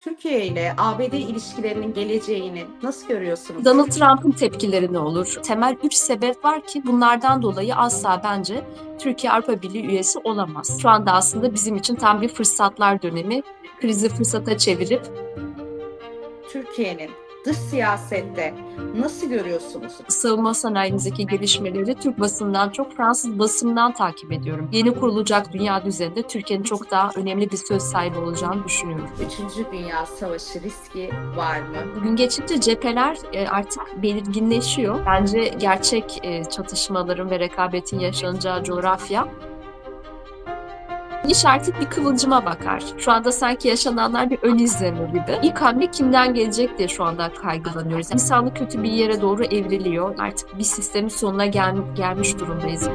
Türkiye ile ABD ilişkilerinin geleceğini nasıl görüyorsunuz? Donald Trump'ın tepkileri ne olur? Temel üç sebep var ki bunlardan dolayı asla bence Türkiye Avrupa Birliği üyesi olamaz. Şu anda aslında bizim için tam bir fırsatlar dönemi. Krizi fırsata çevirip Türkiye'nin dış siyasette nasıl görüyorsunuz? savunma sanayimizdeki gelişmeleri Türk basından çok Fransız basından takip ediyorum. Yeni kurulacak dünya düzeninde Türkiye'nin çok daha önemli bir söz sahibi olacağını düşünüyorum. Üçüncü Dünya Savaşı riski var mı? Gün geçtikçe cepheler e, artık belirginleşiyor. Bence gerçek e, çatışmaların ve rekabetin yaşanacağı coğrafya İş artık bir kıvılcıma bakar. Şu anda sanki yaşananlar bir ön izleme gibi. İlk hamle kimden gelecek diye şu anda kaygılanıyoruz. İnsanlık kötü bir yere doğru evriliyor. Artık bir sistemin sonuna gel gelmiş durumdayız.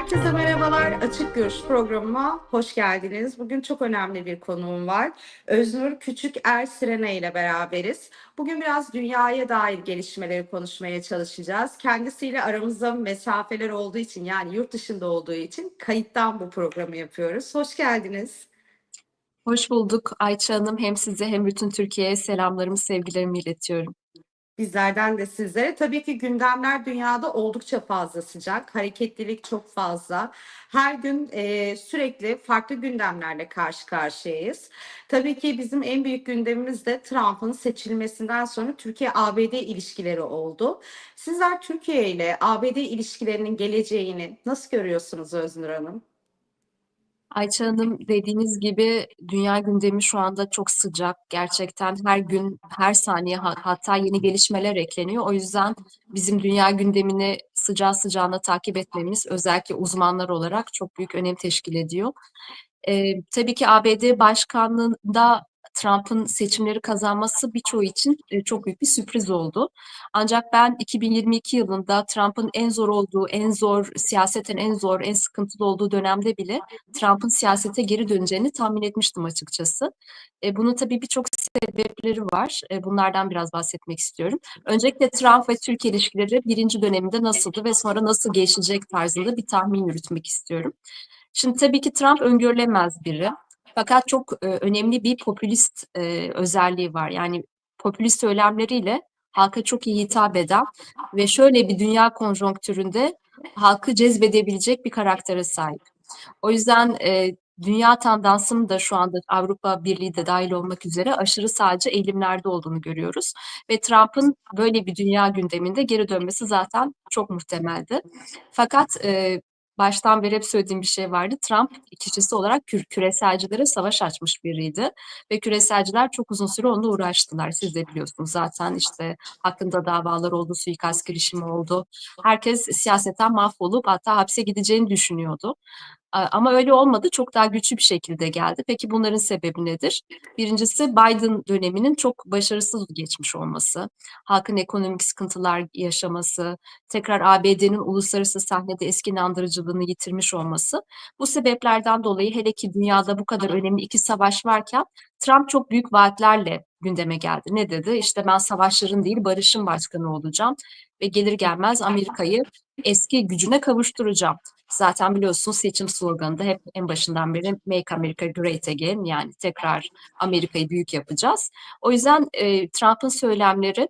Herkese merhabalar. Açık Görüş programıma hoş geldiniz. Bugün çok önemli bir konuğum var. Öznur Küçük Er Sirene ile beraberiz. Bugün biraz dünyaya dair gelişmeleri konuşmaya çalışacağız. Kendisiyle aramızda mesafeler olduğu için yani yurt dışında olduğu için kayıttan bu programı yapıyoruz. Hoş geldiniz. Hoş bulduk Ayça Hanım. Hem size hem bütün Türkiye'ye selamlarımı, sevgilerimi iletiyorum. Bizlerden de sizlere. Tabii ki gündemler dünyada oldukça fazla sıcak. Hareketlilik çok fazla. Her gün e, sürekli farklı gündemlerle karşı karşıyayız. Tabii ki bizim en büyük gündemimiz de Trump'ın seçilmesinden sonra Türkiye-ABD ilişkileri oldu. Sizler Türkiye ile ABD ilişkilerinin geleceğini nasıl görüyorsunuz Öznur Hanım? Ayça Hanım dediğiniz gibi dünya gündemi şu anda çok sıcak. Gerçekten her gün, her saniye ha- hatta yeni gelişmeler ekleniyor. O yüzden bizim dünya gündemini sıcağı sıcağına takip etmemiz özellikle uzmanlar olarak çok büyük önem teşkil ediyor. Ee, tabii ki ABD başkanlığında Trump'ın seçimleri kazanması birçoğu için e, çok büyük bir sürpriz oldu. Ancak ben 2022 yılında Trump'ın en zor olduğu, en zor, siyaseten en zor, en sıkıntılı olduğu dönemde bile Trump'ın siyasete geri döneceğini tahmin etmiştim açıkçası. E, bunun tabii birçok sebepleri var. E, bunlardan biraz bahsetmek istiyorum. Öncelikle Trump ve Türkiye ilişkileri birinci döneminde nasıldı ve sonra nasıl gelişecek tarzında bir tahmin yürütmek istiyorum. Şimdi tabii ki Trump öngörülemez biri. Fakat çok e, önemli bir popülist e, özelliği var. Yani popülist söylemleriyle halka çok iyi hitap eden ve şöyle bir dünya konjonktüründe halkı cezbedebilecek bir karaktere sahip. O yüzden e, dünya tandansının da şu anda Avrupa Birliği de dahil olmak üzere aşırı sağcı eğilimlerde olduğunu görüyoruz. Ve Trump'ın böyle bir dünya gündeminde geri dönmesi zaten çok muhtemeldi. Fakat e, baştan beri hep söylediğim bir şey vardı. Trump kişisi olarak kü- küreselcilere savaş açmış biriydi. Ve küreselciler çok uzun süre onunla uğraştılar. Siz de biliyorsunuz zaten işte hakkında davalar oldu, suikast girişimi oldu. Herkes siyasetten mahvolup hatta hapse gideceğini düşünüyordu. Ama öyle olmadı. Çok daha güçlü bir şekilde geldi. Peki bunların sebebi nedir? Birincisi Biden döneminin çok başarısız geçmiş olması, halkın ekonomik sıkıntılar yaşaması, tekrar ABD'nin uluslararası sahnede eski inandırıcılığını yitirmiş olması. Bu sebeplerden dolayı hele ki dünyada bu kadar önemli iki savaş varken Trump çok büyük vaatlerle gündeme geldi. Ne dedi? İşte ben savaşların değil barışın başkanı olacağım ve gelir gelmez Amerika'yı eski gücüne kavuşturacağım. Zaten biliyorsunuz seçim sloganı da hep en başından beri Make America Great Again yani tekrar Amerika'yı büyük yapacağız. O yüzden e, Trump'ın söylemleri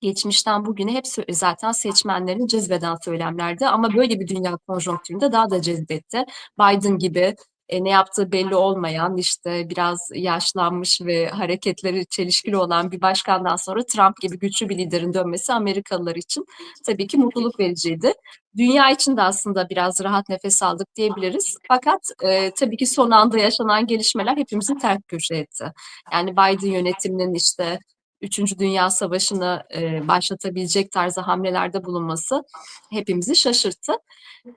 geçmişten bugüne hep zaten seçmenlerin cezbeden söylemlerdi ama böyle bir dünya konjonktüründe daha da cezbetti. Biden gibi e, ne yaptığı belli olmayan işte biraz yaşlanmış ve hareketleri çelişkili olan bir başkandan sonra Trump gibi güçlü bir liderin dönmesi Amerikalılar için tabii ki mutluluk vericiydi. Dünya için de aslında biraz rahat nefes aldık diyebiliriz. Fakat e, tabii ki son anda yaşanan gelişmeler hepimizi ters köşe etti. Yani Biden yönetiminin işte Üçüncü Dünya Savaşı'nı e, başlatabilecek tarzda hamlelerde bulunması hepimizi şaşırttı.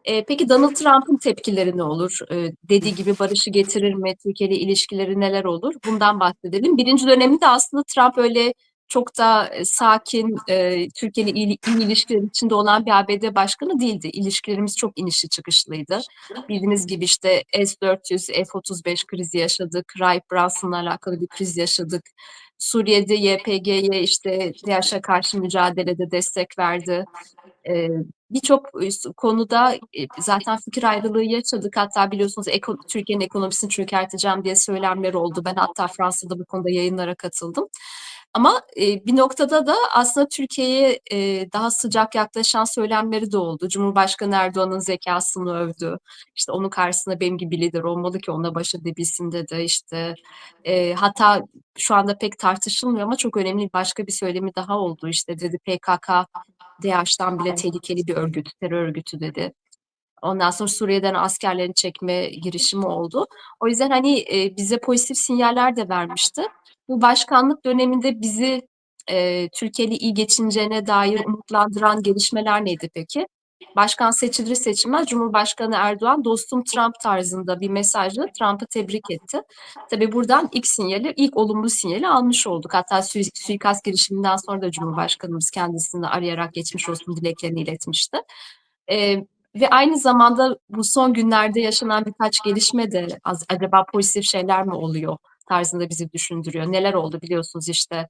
E, peki Donald Trump'ın tepkileri ne olur? E, dediği gibi barışı getirir mi? Türkiye ile ilişkileri neler olur? Bundan bahsedelim. Birinci döneminde aslında Trump öyle çok da e, sakin, e, Türkiye ile iyi, ilişkiler içinde olan bir ABD başkanı değildi. İlişkilerimiz çok inişli çıkışlıydı. Bildiğiniz gibi işte S-400, F-35 krizi yaşadık. Raip Brunson'la alakalı bir kriz yaşadık. Suriye'de YPG'ye işte DAEŞ'e karşı mücadelede destek verdi. Eee, birçok, s konuda, eee, zaten fikir ayrılığı yaşadık. Hatta biliyorsunuz eko Türkiye'nin ekonomisini çökerteceğim diye söylemler oldu. Ben hatta Fransa'da bu konuda yayınlara katıldım. Ama, eee, bir noktada da aslında Türkiye'ye, eee, daha sıcak yaklaşan söylemleri de oldu. Cumhurbaşkanı Erdoğan'ın zekâsını övdü. İşte, onun karşısında benim gibi lider olmalı ki onunla baş edebilsin dedi. İşte, eee, hatta şu anda pek tartışılmıyor ama çok önemli başka bir söylemi daha oldu. İşte, dedi PKK DAEŞ'ten bile tehlikeli bir örgüt, terör örgütü dedi. Ondan sonra Suriye'den askerlerini çekme girişimi oldu. O yüzden, hani, eee, bize pozitif sinyaller de vermişti. Bu başkanlık döneminde bizi, eee, Türkiye'yle iyi geçineceğine dair umutlandıran gelişmeler neydi peki? Başkan seçilir seçilmez Cumhurbaşkanı Erdoğan "Dostum Trump" tarzında bir mesajla Trump'ı tebrik etti. Tabii buradan ilk sinyali, ilk olumlu sinyali almış olduk. Hatta sui suikast girişiminden sonra da Cumhurbaşkanımız kendisini arayarak geçmiş olsun dileklerini iletmişti. Eee, ve aynı zamanda bu son günlerde yaşanan birkaç gelişme de az acaba pozitif şeyler mi oluyor tarzında bizi düşündürüyor. Neler oldu biliyorsunuz işte,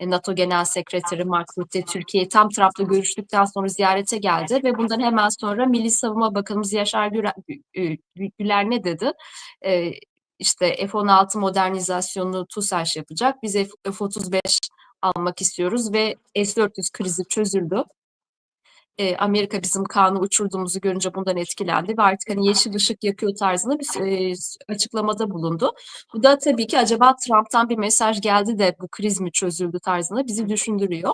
eee, NATO Genel Sekreteri Mark Rutte Türkiye'yi tam Trump'la görüştükten sonra ziyarete geldi ve bundan hemen sonra Milli Savunma Bakanımız Yaşar Güler, ne dedi? Eee, işte F-16 modernizasyonunu TUSAŞ yapacak. Biz F F-35 almak istiyoruz ve S-400 krizi çözüldü. Eee, Amerika bizim Kaan'ı uçurduğumuzu görünce bundan etkilendi ve artık, hani, yeşil ışık yakıyor tarzında bir eee, açıklamada bulundu. Bu da tabii ki acaba Trump'tan bir mesaj geldi de bu kriz mi çözüldü tarzında bizi düşündürüyor.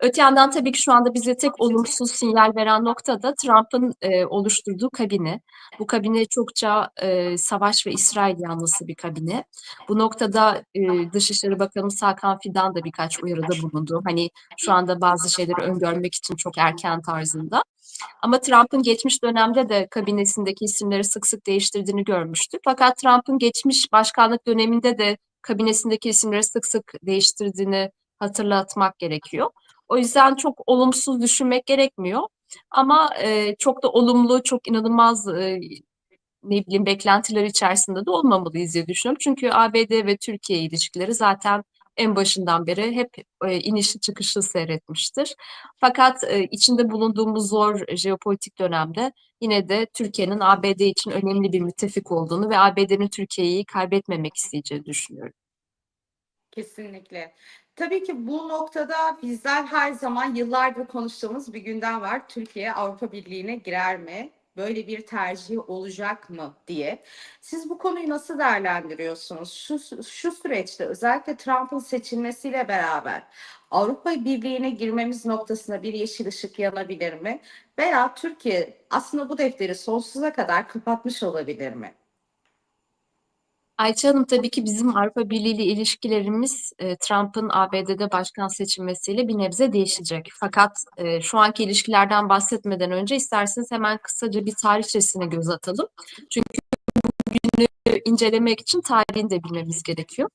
Öte yandan tabii ki şu anda bize tek olumsuz sinyal veren nokta da Trump'ın, eee, oluşturduğu kabine. Bu kabine çokça, eee, savaş ve İsrail yanlısı bir kabine. Bu noktada, eee, Dışişleri Bakanımız Hakan Fidan da birkaç uyarıda bulundu. Hani, şu anda bazı şeyleri öngörmek için çok erken tarzında. Ama Trump'ın geçmiş dönemde de kabinesindeki isimleri sık sık değiştirdiğini görmüştük. Fakat Trump'ın geçmiş başkanlık döneminde de kabinesindeki isimleri sık sık değiştirdiğini hatırlatmak gerekiyor. O yüzden çok olumsuz düşünmek gerekmiyor. Ama, eee, çok da olumlu, çok inanılmaz, eee, ne bileyim beklentiler içerisinde de olmamalıyız diye düşünüyorum. Çünkü ABD ve Türkiye ilişkileri zaten en başından beri hep, eee, inişli çıkışlı seyretmiştir. Fakat, eee, içinde bulunduğumuz zor jeopolitik dönemde yine de Türkiye'nin ABD için önemli bir müttefik olduğunu ve ABD'nin Türkiye'yi kaybetmemek isteyeceğini düşünüyorum. Kesinlikle. Tabii ki bu noktada bizler her zaman yıllardır konuştuğumuz bir gündem var. Türkiye Avrupa Birliği'ne girer mi? Böyle bir tercih olacak mı diye. Siz bu konuyu nasıl değerlendiriyorsunuz? Şu şu süreçte özellikle Trump'ın seçilmesiyle beraber Avrupa Birliği'ne girmemiz noktasında bir yeşil ışık yanabilir mi? Veya Türkiye aslında bu defteri sonsuza kadar kapatmış olabilir mi? Ayça Hanım, tabii ki bizim Avrupa Birliği ile ilişkilerimiz, eee, Trump'ın ABD'de başkan seçilmesiyle bir nebze değişecek. Fakat, eee, şu anki ilişkilerden bahsetmeden önce isterseniz hemen kısaca bir tarihçesine göz atalım. Çünkü bugünü incelemek için tarihini de bilmemiz gerekiyor.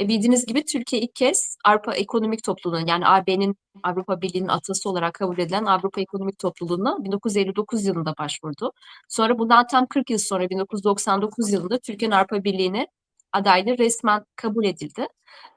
E, bildiğiniz gibi Türkiye ilk kez Avrupa Ekonomik Topluluğu'na yani AB'nin Avrupa Birliği'nin atası olarak kabul edilen Avrupa Ekonomik Topluluğu'na 1959 yılında başvurdu. Sonra bundan tam 40 yıl sonra 1999 yılında Türkiye'nin Avrupa Birliği'ne adaylığı resmen kabul edildi.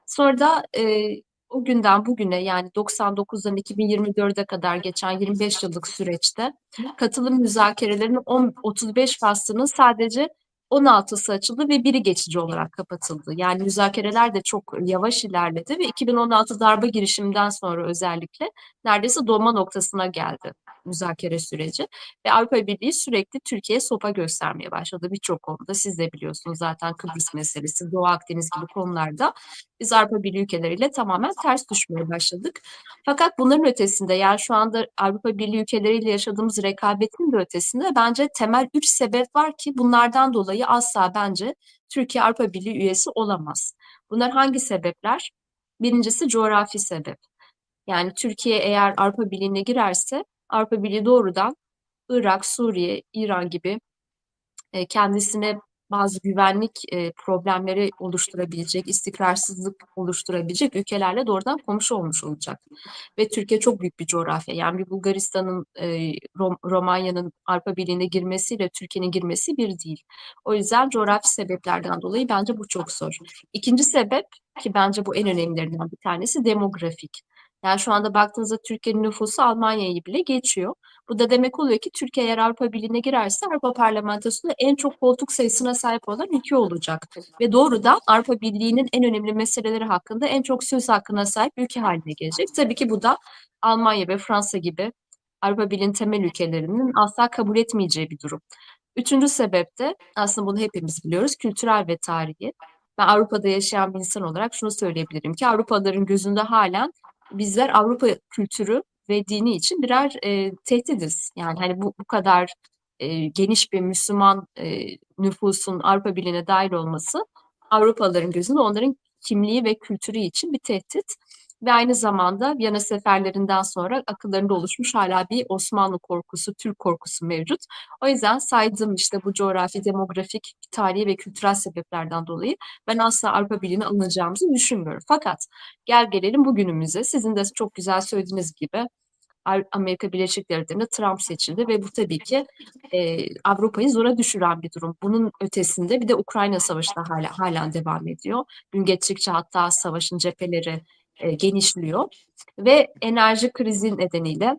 Sonra da, eee, o günden bugüne yani 99'dan 2024'e kadar geçen 25 yıllık süreçte katılım müzakerelerinin on 35 faslının sadece 16'sı açıldı ve biri geçici olarak kapatıldı. Yani müzakereler de çok yavaş ilerledi ve 2016 darbe girişiminden sonra özellikle neredeyse donma noktasına geldi müzakere süreci ve Avrupa Birliği sürekli Türkiye'ye sopa göstermeye başladı birçok konuda. Siz de biliyorsunuz zaten Kıbrıs meselesi, Doğu Akdeniz gibi konularda biz Avrupa Birliği ülkeleriyle tamamen ters düşmeye başladık. Fakat bunların ötesinde yani şu anda Avrupa Birliği ülkeleriyle yaşadığımız rekabetin de ötesinde bence temel 3 sebep var ki bunlardan dolayı asla bence Türkiye Avrupa Birliği üyesi olamaz. Bunlar hangi sebepler? Birincisi coğrafi sebep. Yani Türkiye eğer Avrupa Birliği'ne girerse Avrupa Birliği doğrudan Irak, Suriye, İran gibi eee, kendisine bazı güvenlik, eee, problemleri oluşturabilecek, istikrarsızlık oluşturabilecek ülkelerle doğrudan komşu olmuş olacak. Ve Türkiye çok büyük bir coğrafya. Yani bir Bulgaristan'ın, eee, Rom Romanya'nın Avrupa Birliği'ne girmesiyle Türkiye'nin girmesi bir değil. O yüzden coğrafi sebeplerden dolayı bence bu çok zor. İkinci sebep ki bence bu en önemlilerinden bir tanesi demografik. Yani şu anda baktığınızda Türkiye'nin nüfusu Almanya'yı bile geçiyor. Bu da demek oluyor ki Türkiye eğer Avrupa Birliği'ne girerse Avrupa Parlamentosunda en çok koltuk sayısına sahip olan ülke olacak. Ve doğrudan Avrupa Birliği'nin en önemli meseleleri hakkında en çok söz hakkına sahip ülke haline gelecek. Tabii ki bu da Almanya ve Fransa gibi Avrupa Birliği'nin temel ülkelerinin asla kabul etmeyeceği bir durum. Üçüncü sebep de aslında bunu hepimiz biliyoruz kültürel ve tarihi. Ben Avrupa'da yaşayan bir insan olarak şunu söyleyebilirim ki Avrupalıların gözünde halen bizler Avrupa kültürü ve dini için birer e, tehdidiz. Yani hani bu, bu kadar e, geniş bir Müslüman e, nüfusun Avrupa Birliği'ne dahil olması Avrupalıların gözünde onların kimliği ve kültürü için bir tehdit. Ve aynı zamanda Viyana seferlerinden sonra akıllarında oluşmuş hala bir Osmanlı korkusu, Türk korkusu mevcut. O yüzden saydığım işte bu coğrafi, demografik, tarihi ve kültürel sebeplerden dolayı ben asla Avrupa Birliği'ne alınacağımızı düşünmüyorum. Fakat gel gelelim bugünümüze. Sizin de çok güzel söylediğiniz gibi Amerika Birleşik Devletleri'nde Trump seçildi ve bu tabii ki e, Avrupa'yı zora düşüren bir durum. Bunun ötesinde bir de Ukrayna Savaşı da hala halen devam ediyor. Gün geçtikçe hatta savaşın cepheleri e, genişliyor ve enerji krizi nedeniyle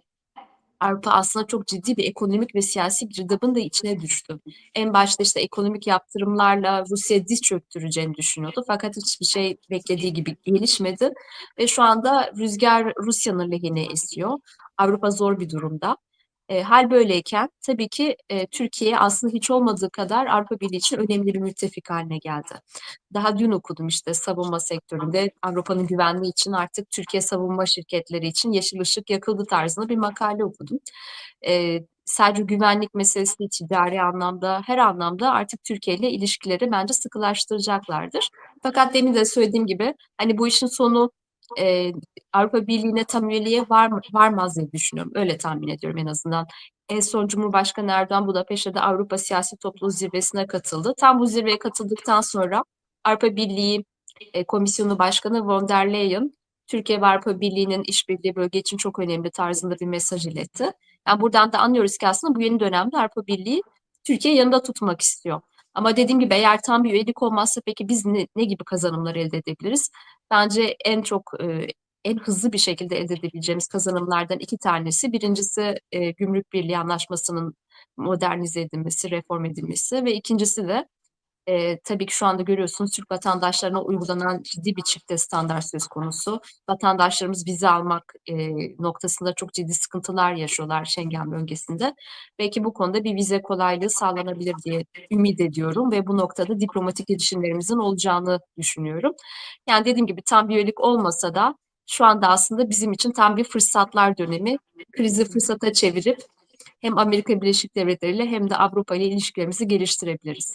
Avrupa aslında çok ciddi bir ekonomik ve siyasi girdabın da içine düştü. En başta işte ekonomik yaptırımlarla Rusya diz çöktüreceğini düşünüyordu. Fakat hiçbir şey beklediği gibi gelişmedi. Ve şu anda rüzgar Rusya'nın lehine esiyor. Avrupa zor bir durumda. E, hal böyleyken tabii ki e, Türkiye aslında hiç olmadığı kadar Avrupa Birliği için önemli bir müttefik haline geldi. Daha dün okudum işte savunma sektöründe Avrupa'nın güvenliği için artık Türkiye savunma şirketleri için yeşil ışık yakıldı tarzında bir makale okudum. E, sadece güvenlik meselesi ticari anlamda, her anlamda artık Türkiye ile ilişkileri bence sıkılaştıracaklardır. Fakat demin de söylediğim gibi hani bu işin sonu e, Avrupa Birliği'ne tam üyeliğe var, varmaz diye düşünüyorum. Öyle tahmin ediyorum en azından. En son Cumhurbaşkanı Erdoğan Budapeşte'de Avrupa Siyasi Topluluğu Zirvesi'ne katıldı. Tam bu zirveye katıldıktan sonra Avrupa Birliği e, Komisyonu Başkanı von der Leyen, Türkiye ve Avrupa Birliği'nin işbirliği bölge için çok önemli tarzında bir mesaj iletti. Yani buradan da anlıyoruz ki aslında bu yeni dönemde Avrupa Birliği Türkiye yanında tutmak istiyor. Ama dediğim gibi eğer tam bir üyelik olmazsa peki biz ne, ne gibi kazanımlar elde edebiliriz? Bence en çok e, en hızlı bir şekilde elde edebileceğimiz kazanımlardan iki tanesi. Birincisi e, Gümrük Birliği Anlaşması'nın modernize edilmesi, reform edilmesi ve ikincisi de e, tabii ki şu anda görüyorsunuz Türk vatandaşlarına uygulanan ciddi bir çifte standart söz konusu. Vatandaşlarımız vize almak e, noktasında çok ciddi sıkıntılar yaşıyorlar Schengen bölgesinde. Belki bu konuda bir vize kolaylığı sağlanabilir diye ümit ediyorum ve bu noktada diplomatik ilişkilerimizin olacağını düşünüyorum. Yani dediğim gibi tam bir üyelik olmasa da şu anda aslında bizim için tam bir fırsatlar dönemi. Krizi fırsata çevirip hem Amerika Birleşik Devletleri ile hem de Avrupa ile ilişkilerimizi geliştirebiliriz.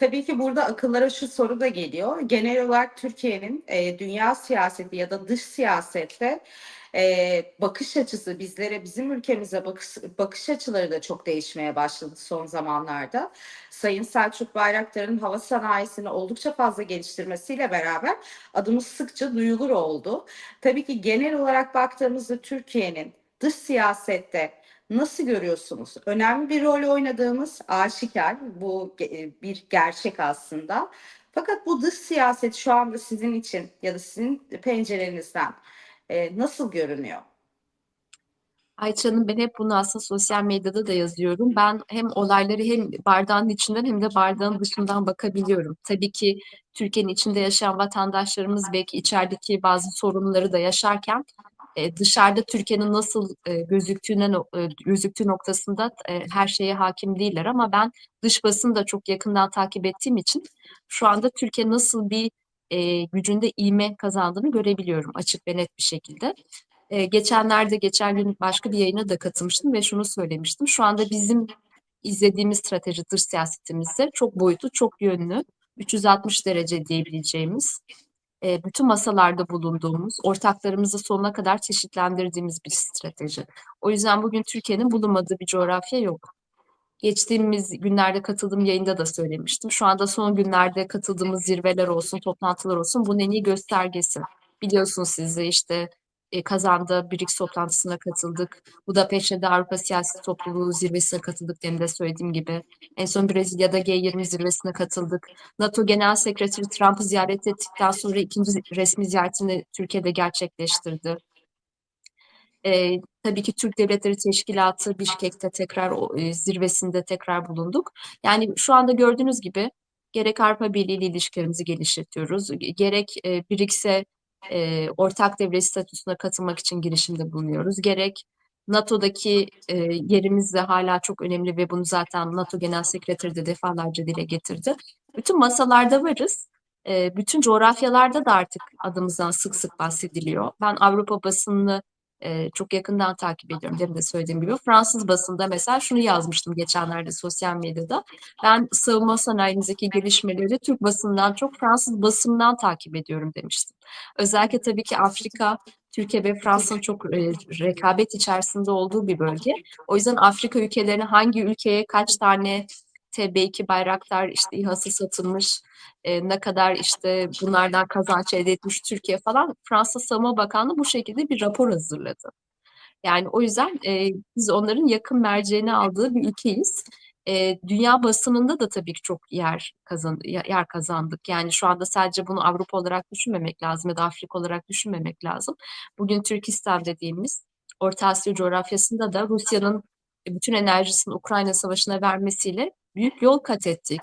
Tabii ki burada akıllara şu soru da geliyor. Genel olarak Türkiye'nin e, dünya siyaseti ya da dış siyasette e, bakış açısı bizlere, bizim ülkemize bakış, bakış açıları da çok değişmeye başladı son zamanlarda. Sayın Selçuk Bayraktar'ın hava sanayisini oldukça fazla geliştirmesiyle beraber adımız sıkça duyulur oldu. Tabii ki genel olarak baktığımızda Türkiye'nin dış siyasette Nasıl görüyorsunuz? Önemli bir rol oynadığımız aşikar. Bu bir gerçek aslında. Fakat bu dış siyaset şu anda sizin için ya da sizin pencerenizden e, nasıl görünüyor? Ayça Hanım ben hep bunu aslında sosyal medyada da yazıyorum. Ben hem olayları hem bardağın içinden hem de bardağın dışından bakabiliyorum. Tabii ki Türkiye'nin içinde yaşayan vatandaşlarımız belki içerideki bazı sorunları da yaşarken e, dışarıda Türkiye'nin nasıl e, gözüktüğüne e, gözüktüğü noktasında her şeye hakim değiller ama ben dış basını da çok yakından takip ettiğim için şu anda Türkiye nasıl bir gücünde iğme kazandığını görebiliyorum açık ve net bir şekilde. Geçenlerde geçen gün başka bir yayına da katılmıştım ve şunu söylemiştim. Şu anda bizim izlediğimiz strateji dış siyasetimizde çok boyutlu, çok yönlü, 360 derece diyebileceğimiz e, bütün masalarda bulunduğumuz, ortaklarımızı sonuna kadar çeşitlendirdiğimiz bir strateji. O yüzden bugün Türkiye'nin bulunmadığı bir coğrafya yok. Geçtiğimiz günlerde katıldığım yayında da söylemiştim. Şu anda son günlerde katıldığımız zirveler olsun, toplantılar olsun bunun en iyi göstergesi. Biliyorsunuz siz de işte e, Kazan'da BRICS toplantısına katıldık. Budapeşte'de Avrupa Siyasi Topluluğu zirvesine katıldık demin de söylediğim gibi. En son Brezilya'da G20 zirvesine katıldık. NATO Genel Sekreteri Trump'ı ziyaret ettikten sonra ikinci resmi ziyaretini Türkiye'de gerçekleştirdi. Eee, tabii ki Türk Devletleri Teşkilatı Bişkek'te tekrar eee, zirvesinde tekrar bulunduk. Yani şu anda gördüğünüz gibi gerek Avrupa Birliği ile ilişkilerimizi genişletiyoruz, ge gerek, eee, BRICS'e, eee, ortak devlet statüsüne katılmak için girişimde bulunuyoruz, gerek NATO'daki, eee, yerimiz de hâlâ çok önemli ve bunu zaten NATO Genel Sekreteri de defalarca dile getirdi. Bütün masalarda varız. Eee, bütün coğrafyalarda da artık adımızdan sık sık bahsediliyor. Ben Avrupa basınını, eee, çok yakından takip ediyorum. Demin de söylediğim gibi. Fransız basınında mesela şunu yazmıştım geçenlerde sosyal medyada. Ben savunma sanayimizdeki gelişmeleri Türk basınından çok Fransız basınından takip ediyorum demiştim. Özellikle tabii ki Afrika, Türkiye ve Fransa'nın çok, rekabet içerisinde olduğu bir bölge. O yüzden Afrika ülkelerine hangi ülkeye kaç tane TB2 Bayraktar işte İHA'sı satılmış, eee, ne kadar işte bunlardan kazanç elde etmiş Türkiye falan, Fransa Savunma Bakanlığı bu şekilde bir rapor hazırladı. Yani o yüzden, eee, biz onların yakın merceğini aldığı bir ülkeyiz. Eee, dünya basınında da tabii ki çok yer kazan ya yer kazandık. Yani şu anda sadece bunu Avrupa olarak düşünmemek lazım ya da Afrika olarak düşünmemek lazım. Bugün Türkistan dediğimiz Orta Asya coğrafyasında da Rusya'nın e, bütün enerjisini Ukrayna Savaşı'na vermesiyle büyük yol kat ettik.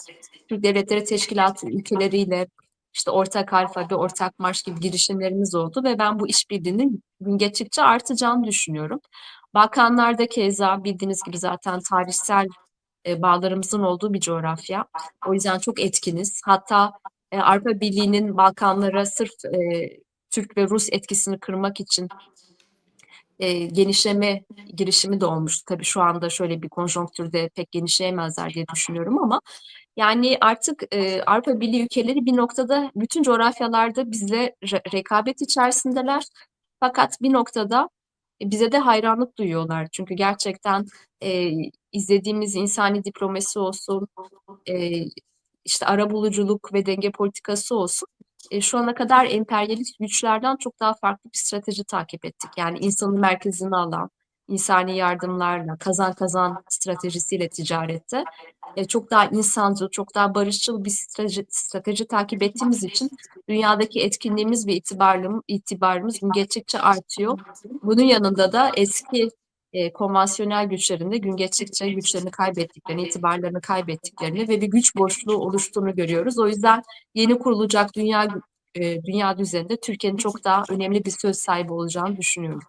Türk Devletleri Teşkilatı ülkeleriyle işte Ortak Alfa ve Ortak Marş gibi girişimlerimiz oldu ve ben bu işbirliğinin gün geçtikçe artacağını düşünüyorum. Balkanlar'da keza bildiğiniz gibi zaten tarihsel, eee, bağlarımızın olduğu bir coğrafya. O yüzden çok etkiniz. Hatta, eee, Avrupa Birliği'nin Balkanlara sırf, eee, Türk ve Rus etkisini kırmak için eee, genişleme girişimi de olmuştu. Tabii şu anda şöyle bir konjonktürde pek genişleyemezler diye düşünüyorum ama yani artık, eee, Avrupa Birliği ülkeleri bir noktada bütün coğrafyalarda bizle re rekabet içerisindeler. Fakat bir noktada, e, bize de hayranlık duyuyorlar. Çünkü gerçekten, eee, izlediğimiz insani diplomasi olsun, eee, işte arabuluculuk ve denge politikası olsun, eee, şu ana kadar emperyalist güçlerden çok daha farklı bir strateji takip ettik. Yani insanı merkezine alan, insani yardımlarla, kazan kazan stratejisiyle ticarette, eee, çok daha insancıl, çok daha barışçıl bir strateji strateji takip ettiğimiz için dünyadaki etkinliğimiz ve itibarlım itibarımız geçtikçe artıyor. Bunun yanında da eski, eee, konvansiyonel güçlerin de gün geçtikçe güçlerini kaybettiklerini, itibarlarını kaybettiklerini ve bir güç boşluğu oluştuğunu görüyoruz. O yüzden yeni kurulacak dünya eee, dünya düzeninde Türkiye'nin çok daha önemli bir söz sahibi olacağını düşünüyorum.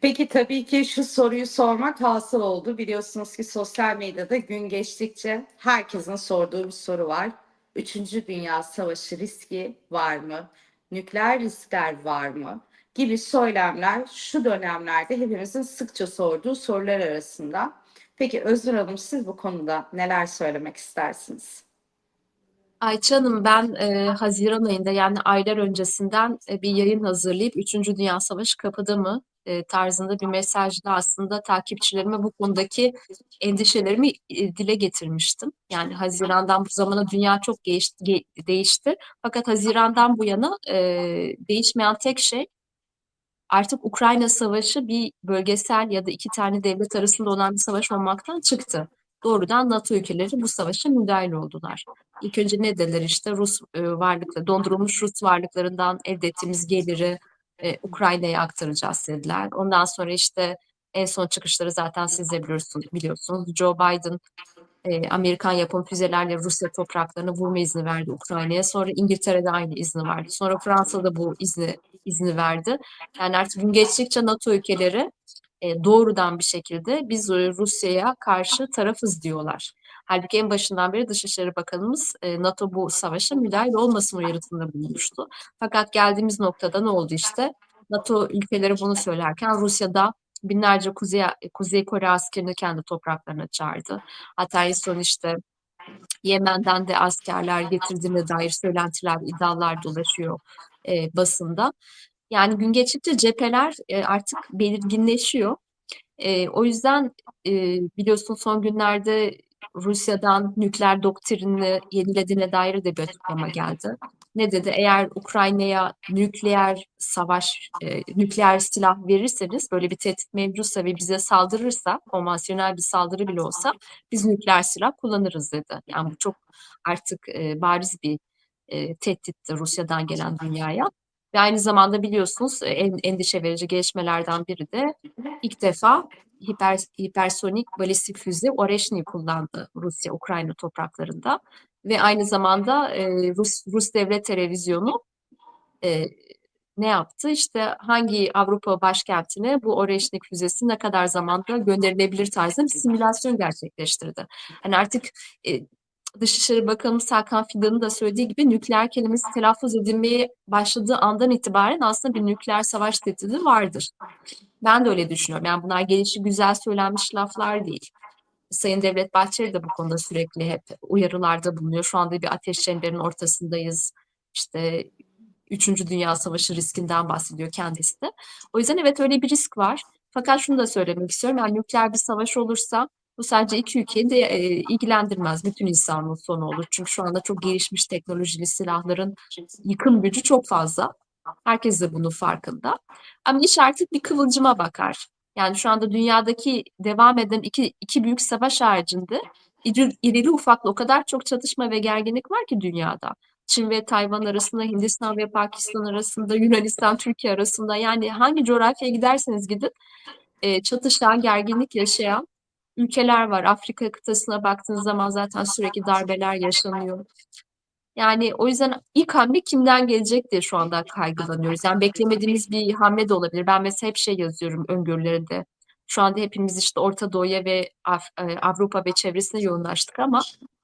Peki, tabii ki şu soruyu sormak hasıl oldu. Biliyorsunuz ki sosyal medyada gün geçtikçe herkesin sorduğu bir soru var. 3. Dünya Savaşı riski var mı? Nükleer riskler var mı? Gibi söylemler şu dönemlerde hepimizin sıkça sorduğu sorular arasında. Peki Özgür Hanım siz bu konuda neler söylemek istersiniz? Ayça Hanım, ben, eee, haziran ayında yani aylar öncesinden, eee, bir yayın hazırlayıp "3. Dünya Savaşı kapıda mı?" eee, tarzında bir mesajla aslında takipçilerime bu konudaki endişelerimi, eee, dile getirmiştim. Yani hazirandan bu zamana dünya çok ge değişti. Fakat hazirandan bu yana, eee, değişmeyen tek şey artık Ukrayna Savaşı bir bölgesel ya da 2 tane devlet arasında olan bir savaş olmaktan çıktı. Doğrudan NATO ülkeleri bu savaşa müdahil oldular. İlk önce ne dediler? İşte Rus, eee, varlıkla dondurulmuş Rus varlıklarından elde ettiğimiz geliri, eee, Ukrayna'ya aktaracağız dediler. Ondan sonra işte en son çıkışları zaten siz de biliyorsun biliyorsunuz. Joe Biden, eee, Amerikan yapımı füzelerle Rusya topraklarına vurma izni verdi Ukrayna'ya. Sonra İngiltere de aynı izni verdi. Sonra Fransa da bu izni izni verdi. Yani artık gün geçtikçe NATO ülkeleri, eee, doğrudan bir şekilde biz, eee, Rusya'ya karşı tarafız diyorlar. Hâlbuki en başından beri Dışişleri Bakanımız, eee, NATO bu savaşa müdahil olmasın uyarısında bulunmuştu. Fakat geldiğimiz noktada ne oldu işte? NATO ülkeleri bunu söylerken Rusya da binlerce Kuzey Kuzey Kore askerini kendi topraklarına çağırdı. Hatta en son işte Yemen'den de askerler getirdiğine dair söylentiler, iddialar dolaşıyor, eee, basında. Yani gün geçtikçe cepheler, eee, artık belirginleşiyor. Eee, o yüzden, eee, biliyorsun son günlerde Rusya'dan nükleer doktrinini yenilediğine dair de bir açıklama geldi. Ne dedi? Eğer Ukrayna'ya nükleer savaş, eee, nükleer silah verirseniz, böyle bir tehdit mevcutsa ve bize saldırırsa, konvansiyonel bir saldırı bile olsa biz nükleer silah kullanırız dedi. Yani bu çok artık, eee, bariz bir, eee, tehditti Rusya'dan gelen dünyaya. Ve aynı zamanda biliyorsunuz en endişe verici gelişmelerden biri de ilk defa hiper, hipersonik balistik füze Oreşni kullandı Rusya Ukrayna topraklarında ve aynı zamanda e, Rus Rus devlet televizyonu e, ne yaptı? İşte hangi Avrupa başkentine bu Oreşnik füzesi ne kadar zamanda gönderilebilir tarzında bir simülasyon gerçekleştirdi. Hani artık e, Dışişleri Bakanımız Hakan Fidan'ın da söylediği gibi nükleer kelimesi telaffuz edilmeye başladığı andan itibaren aslında bir nükleer savaş tehdidi vardır. Ben de öyle düşünüyorum. Yani bunlar gelişi güzel söylenmiş laflar değil. Sayın Devlet Bahçeli de bu konuda sürekli hep uyarılarda bulunuyor. Şu anda bir ateş çemberinin ortasındayız. İşte Üçüncü Dünya Savaşı riskinden bahsediyor kendisi de. O yüzden evet öyle bir risk var. Fakat şunu da söylemek istiyorum. Yani nükleer bir savaş olursa bu sadece iki ülkeyi de e, ilgilendirmez. Bütün insanlığın sonu olur. Çünkü şu anda çok gelişmiş teknolojili silahların yıkım gücü çok fazla. Herkes de bunun farkında. Ama iş artık bir kıvılcıma bakar. Yani şu anda dünyadaki devam eden iki, iki büyük savaş haricinde iri, irili ufaklı o kadar çok çatışma ve gerginlik var ki dünyada. Çin ve Tayvan arasında, Hindistan ve Pakistan arasında, Yunanistan, Türkiye arasında yani hangi coğrafyaya giderseniz gidin e, çatışan, gerginlik yaşayan ülkeler var. Afrika kıtasına baktığınız zaman zaten sürekli darbeler yaşanıyor. Yani o yüzden ilk hamle kimden gelecek diye şu anda kaygılanıyoruz. Yani beklemediğimiz bir hamle de olabilir. Ben mesela hep şey yazıyorum öngörülerinde. Şu anda hepimiz işte Orta Doğu'ya ve e, Avrupa ve çevresine yoğunlaştık ama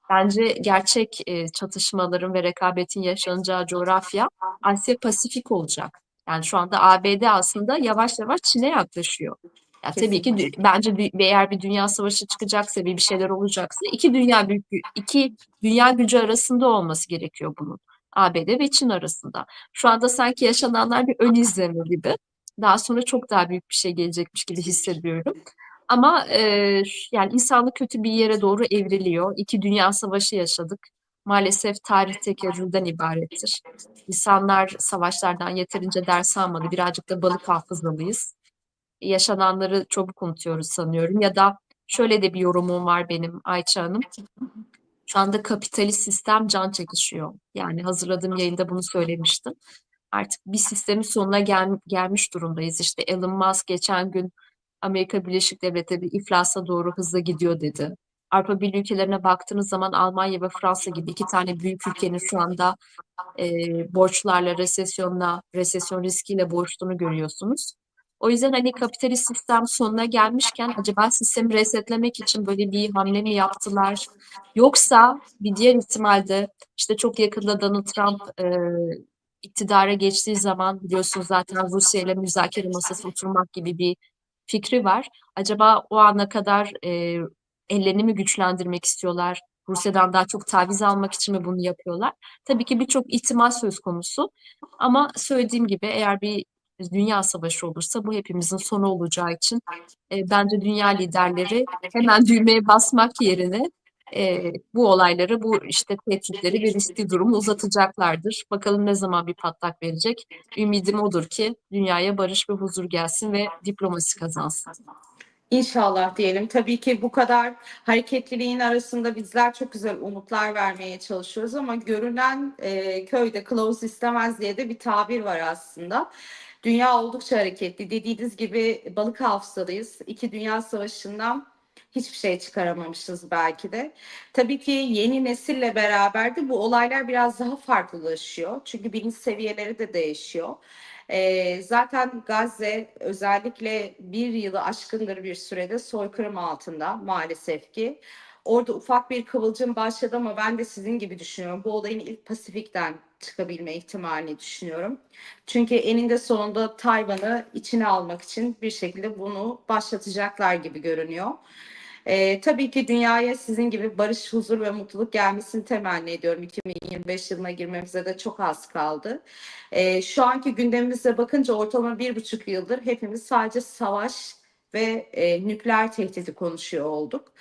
bence gerçek e, çatışmaların ve rekabetin yaşanacağı coğrafya Asya Pasifik olacak. Yani şu anda ABD aslında yavaş yavaş Çin'e yaklaşıyor. Ya tabii ki dü- bence dü- eğer bir dünya savaşı çıkacaksa bir bir şeyler olacaksa iki dünya büyük iki dünya gücü arasında olması gerekiyor bunun. ABD ve Çin arasında. Şu anda sanki yaşananlar bir ön izleme gibi. Daha sonra çok daha büyük bir şey gelecekmiş gibi hissediyorum. Ama e, yani insanlık kötü bir yere doğru evriliyor. İki dünya savaşı yaşadık. Maalesef tarih tekerrürden ibarettir. İnsanlar savaşlardan yeterince ders almadı. Birazcık da balık hafızalıyız yaşananları çabuk unutuyoruz sanıyorum. Ya da şöyle de bir yorumum var benim Ayça Hanım. Şu anda kapitalist sistem can çekişiyor. Yani hazırladığım yayında bunu söylemiştim. Artık bir sistemin sonuna gel, gelmiş durumdayız. İşte Elon Musk geçen gün Amerika Birleşik Devletleri iflasa doğru hızla gidiyor dedi. Avrupa Birliği ülkelerine baktığınız zaman Almanya ve Fransa gibi iki tane büyük ülkenin şu anda e, borçlarla, resesyonla, resesyon riskiyle boğuştuğunu görüyorsunuz. O yüzden hani kapitalist sistem sonuna gelmişken acaba sistemi resetlemek için böyle bir hamle mi yaptılar? Yoksa bir diğer ihtimalde işte çok yakında Donald Trump e, iktidara geçtiği zaman biliyorsunuz zaten Rusya ile müzakere masası oturmak gibi bir fikri var. Acaba o ana kadar e, ellerini mi güçlendirmek istiyorlar? Rusya'dan daha çok taviz almak için mi bunu yapıyorlar? Tabii ki birçok ihtimal söz konusu. Ama söylediğim gibi eğer bir dünya savaşı olursa bu hepimizin sonu olacağı için e, bence dünya liderleri hemen düğmeye basmak yerine e, bu olayları, bu işte tehditleri ve riskli durumu uzatacaklardır. Bakalım ne zaman bir patlak verecek. Ümidim odur ki dünyaya barış ve huzur gelsin ve diplomasi kazansın. İnşallah diyelim. Tabii ki bu kadar hareketliliğin arasında bizler çok güzel umutlar vermeye çalışıyoruz ama görünen e, köyde kılavuz istemez diye de bir tabir var aslında. Dünya oldukça hareketli. Dediğiniz gibi balık hafızalıyız. İki Dünya Savaşı'ndan hiçbir şey çıkaramamışız belki de. Tabii ki yeni nesille beraber de bu olaylar biraz daha farklılaşıyor. Çünkü bilinç seviyeleri de değişiyor. Ee, zaten Gazze özellikle bir yılı aşkındır bir sürede soykırım altında maalesef ki. Orada ufak bir kıvılcım başladı ama ben de sizin gibi düşünüyorum. Bu olayın ilk Pasifik'ten çıkabilme ihtimalini düşünüyorum. Çünkü eninde sonunda Tayvan'ı içine almak için bir şekilde bunu başlatacaklar gibi görünüyor. Ee, tabii ki dünyaya sizin gibi barış, huzur ve mutluluk gelmesini temenni ediyorum. 2025 yılına girmemize de çok az kaldı. Ee, şu anki gündemimize bakınca ortalama bir buçuk yıldır hepimiz sadece savaş ve e, nükleer tehdidi konuşuyor olduk.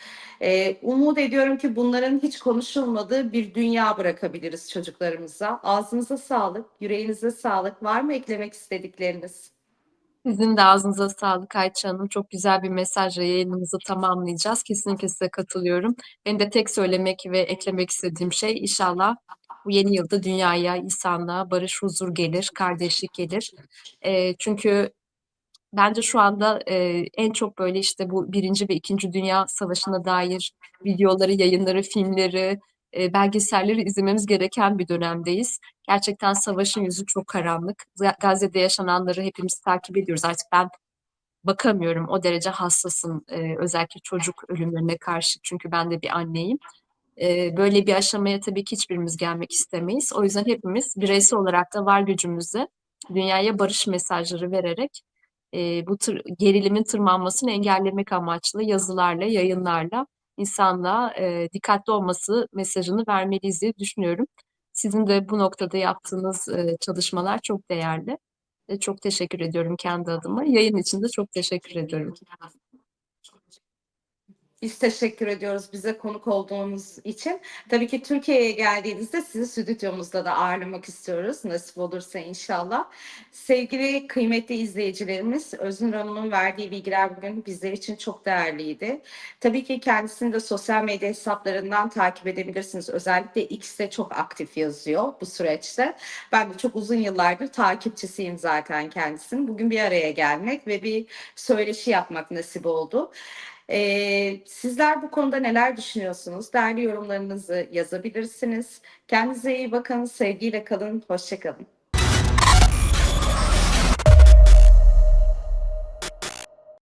E, umut ediyorum ki bunların hiç konuşulmadığı bir dünya bırakabiliriz çocuklarımıza. Ağzınıza sağlık, yüreğinize sağlık. Var mı eklemek istedikleriniz? Sizin de ağzınıza sağlık Ayça Hanım. Çok güzel bir mesajla yayınımızı tamamlayacağız. Kesinlikle size katılıyorum. Benim de tek söylemek ve eklemek istediğim şey inşallah bu yeni yılda dünyaya, insanlığa barış, huzur gelir, kardeşlik gelir. Eee, çünkü bence şu anda eee, en çok böyle işte bu Birinci ve İkinci Dünya Savaşı'na dair videoları, yayınları, filmleri, eee, belgeselleri izlememiz gereken bir dönemdeyiz. Gerçekten savaşın yüzü çok karanlık. Ga- Gazze'de yaşananları hepimiz takip ediyoruz. Artık ben bakamıyorum. O derece hassasım eee, özellikle çocuk ölümlerine karşı. Çünkü ben de bir anneyim. Eee, böyle bir aşamaya tabii ki hiçbirimiz gelmek istemeyiz. O yüzden hepimiz bireysel olarak da var gücümüzle dünyaya barış mesajları vererek eee, bu tır, gerilimin tırmanmasını engellemek amaçlı yazılarla, yayınlarla insanlığa eee, dikkatli olması mesajını vermeliyiz diye düşünüyorum. Sizin de bu noktada yaptığınız eee, çalışmalar çok değerli. E, Çok teşekkür ediyorum kendi adıma. Yayın için de çok teşekkür ediyorum. Biz teşekkür ediyoruz bize konuk olduğunuz için. Tabii ki Türkiye'ye geldiğinizde sizi stüdyomuzda da ağırlamak istiyoruz. Nasip olursa inşallah. Sevgili kıymetli izleyicilerimiz, Öznur Hanım'ın verdiği bilgiler bugün bizler için çok değerliydi. Tabii ki kendisini de sosyal medya hesaplarından takip edebilirsiniz. Özellikle X'te çok aktif yazıyor bu süreçte. Ben de çok uzun yıllardır takipçisiyim zaten kendisinin. Bugün bir araya gelmek ve bir söyleşi yapmak nasip oldu. Ee, sizler bu konuda neler düşünüyorsunuz? Değerli yorumlarınızı yazabilirsiniz. Kendinize iyi bakın, sevgiyle kalın, hoşçakalın.